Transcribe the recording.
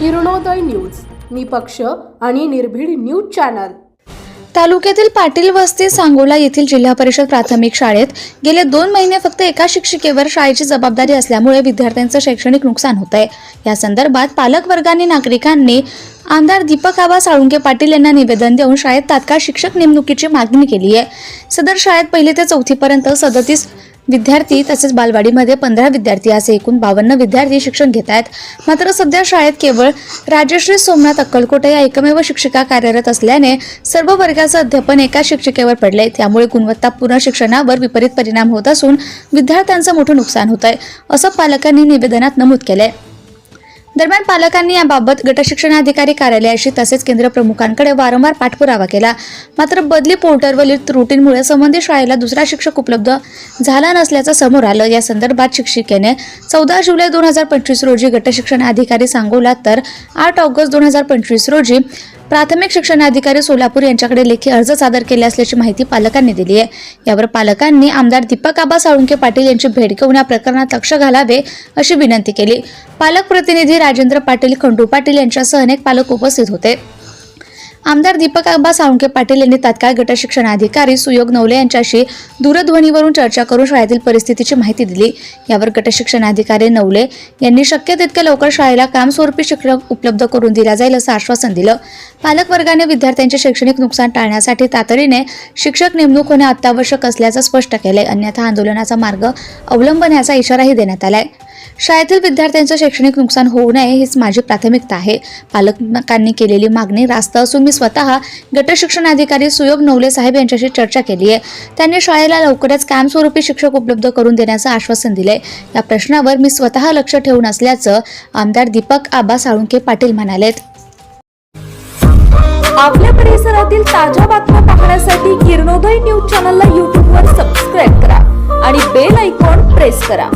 Kiranoday news निपक्ष आणि निर्भीड न्यूज चॅनल. तालुक्यातील पाटील वस्ती सांगोला येथील जिल्हा परिषद प्राथमिक शाळेत गेले दोन महिने फक्त एका शिक्षिकेवर शाळेची जबाबदारी असल्यामुळे विद्यार्थ्यांचं शैक्षणिक नुकसान होत आहे या संदर्भात पालक वर्गाने नागरिकांनी आमदार दीपक आबा साळुंके पाटील यांना निवेदन देऊन शाळेत तात्काळ शिक्षक नेमणुकीची मागणी केली आहे. सदर शाळेत पहिले ते चौथीपर्यंत सदतीस विद्यार्थी तसेच बालवाडीमध्ये पंधरा विद्यार्थी असे एकूण बावन्न विद्यार्थी शिक्षण घेत आहेत. मात्र सध्या शाळेत केवळ राजश्री सोमनाथ अक्कलकोटे या एकमेव शिक्षिका कार्यरत असल्याने सर्व वर्गाचं अध्यापन एका शिक्षिकेवर पडले त्यामुळे गुणवत्तापूर्ण शिक्षणावर विपरीत परिणाम होत असून विद्यार्थ्यांचं मोठं नुकसान होत आहे असं पालकांनी निवेदनात नमूद केलंय. दरम्यान पालकांनी याबाबत गटशिक्षणाधिकारी कार्यालयाशी तसेच केंद्र प्रमुखांकडे वारंवार पाठपुरावा केला. मात्र बदली पोर्टलवरील त्रुटींमुळे संबंधित शाळेला दुसरा शिक्षक उपलब्ध झाला नसल्याचं समोर आलं. या संदर्भात शिक्षिकेने चौदा जुलै दोन हजार पंचवीस रोजी गटशिक्षणाधिकारी सांगोला तर आठ ऑगस्ट दोन हजार पंचवीस रोजी प्राथमिक शिक्षणाधिकारी सोलापूर यांच्याकडे लेखी अर्ज सादर केले असल्याची माहिती पालकांनी दिली आहे. यावर पालकांनी आमदार दीपक आबा साळुंके पाटील यांची भेट घेऊन या प्रकरणात लक्ष घालावे अशी विनंती केली. पालक प्रतिनिधी राजेंद्र पाटील खंडू पाटील यांच्यासह अनेक पालक उपस्थित होते. आमदार दीपक आबा साळुंके पाटील यांनी तात्काळ गटशिक्षणाधिकारी सुयोग नवले यांच्याशी दूरध्वनीवरून चर्चा करून शाळेतील परिस्थितीची माहिती दिली. यावर गटशिक्षणाधिकारी नवले यांनी शक्य तितक्या लवकर शाळेला कामस्वरूपी शिक्षक उपलब्ध करून दिला जाईल असं आश्वासन दिलं. पालकवर्गाने विद्यार्थ्यांचे शैक्षणिक नुकसान टाळण्यासाठी तातडीने शिक्षक नेमणूक होणे अत्यावश्यक असल्याचं स्पष्ट केलंय. अन्यथा आंदोलनाचा मार्ग अवलंबण्याचा इशाराही देण्यात आलाय. शाळेतील विद्यार्थ्यांचं शैक्षणिक नुकसान होऊ नये हीच माझी प्राथमिकता आहे. पालकांनी केलेली मागणी रास्त असून मी स्वतः गटशिक्षणाधिकारी सुयोग नवले साहेब यांच्याशी चर्चा केली आहे. त्यांनी शाळेला लवकरच कायमस्वरूपी शिक्षक उपलब्ध करून देण्याचं आश्वासन दिलंय. या प्रश्नावर मी स्वतः लक्ष ठेवून असल्याचं आमदार दीपक आबा साळुंके पाटील म्हणालेत. आपल्या परिसरातील ताज्या बातम्या पाहण्यासाठी किरणोदय न्यूज चॅनलला यूट्यूबवर सबस्क्राईब करा आणि बेल आयकॉन प्रेस करा.